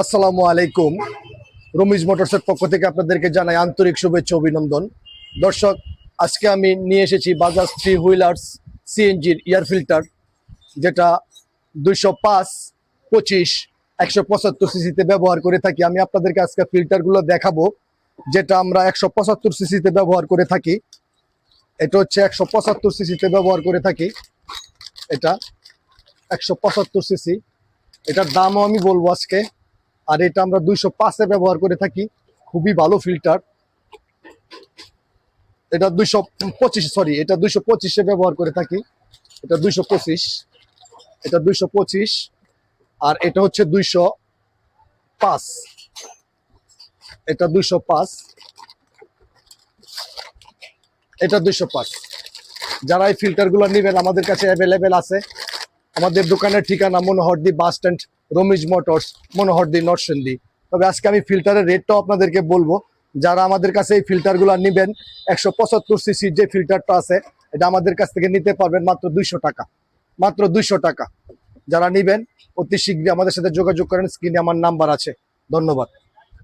আসসালামু আলাইকুম। রমিজ মোটরসের পক্ষ থেকে আপনাদেরকে জানাই আন্তরিক শুভেচ্ছা, অভিনন্দন। দর্শক, আজকে আমি নিয়ে এসেছি বাজাজ থ্রি হুইলার্স সিএনজির এয়ার ফিল্টার যেটা দুইশো পাঁচ, পঁচিশ, একশো পঁচাত্তর সিসিতে ব্যবহার করে থাকি। আমি আপনাদেরকে আজকে ফিল্টারগুলো দেখাবো, যেটা আমরা একশো পঁচাত্তর সিসিতে ব্যবহার করে থাকি। এটা হচ্ছে একশো পঁচাত্তর সিসিতে ব্যবহার করে থাকি। এটা একশো পঁচাত্তর সিসি এটার দামও আমি বলব আজকে আর এটা আমরা দুইশো পাঁচে ব্যবহার করে থাকি। খুবই ভালো ফিল্টার এটা দুইশো পঁচিশ সরি এটা দুইশো পঁচিশে ব্যবহার করে থাকি। এটা দুইশো পঁচিশ, এটা দুইশো পঁচিশ, আর এটা হচ্ছে দুইশো পাঁচ। এটা দুইশো পাঁচ। এটা দুইশো পাঁচ। যারা এই ফিল্টারগুলো নেবেন, আমাদের কাছে অ্যাভেলেবেল আছে। আমাদের দোকানের ঠিকানা Manohardi bus stand Ramiz motors, Manohardi, Narsingdi. তবে আজকে আমি ফিল্টারের রেটটাও আপনাদেরকে বলব। যারা আমাদের কাছে এই ফিল্টারগুলো নেবেন, একশো পঁচাত্তর সিসির যে ফিল্টারটা আছে, এটা আমাদের কাছ থেকে নিতে পারবেন মাত্র দুইশো টাকা। মাত্র দুইশো টাকা। যারা নেবেন, অতি শীঘ্রই আমাদের সাথে যোগাযোগ করেন, স্ক্রিনে আমার নাম্বার আছে। ধন্যবাদ।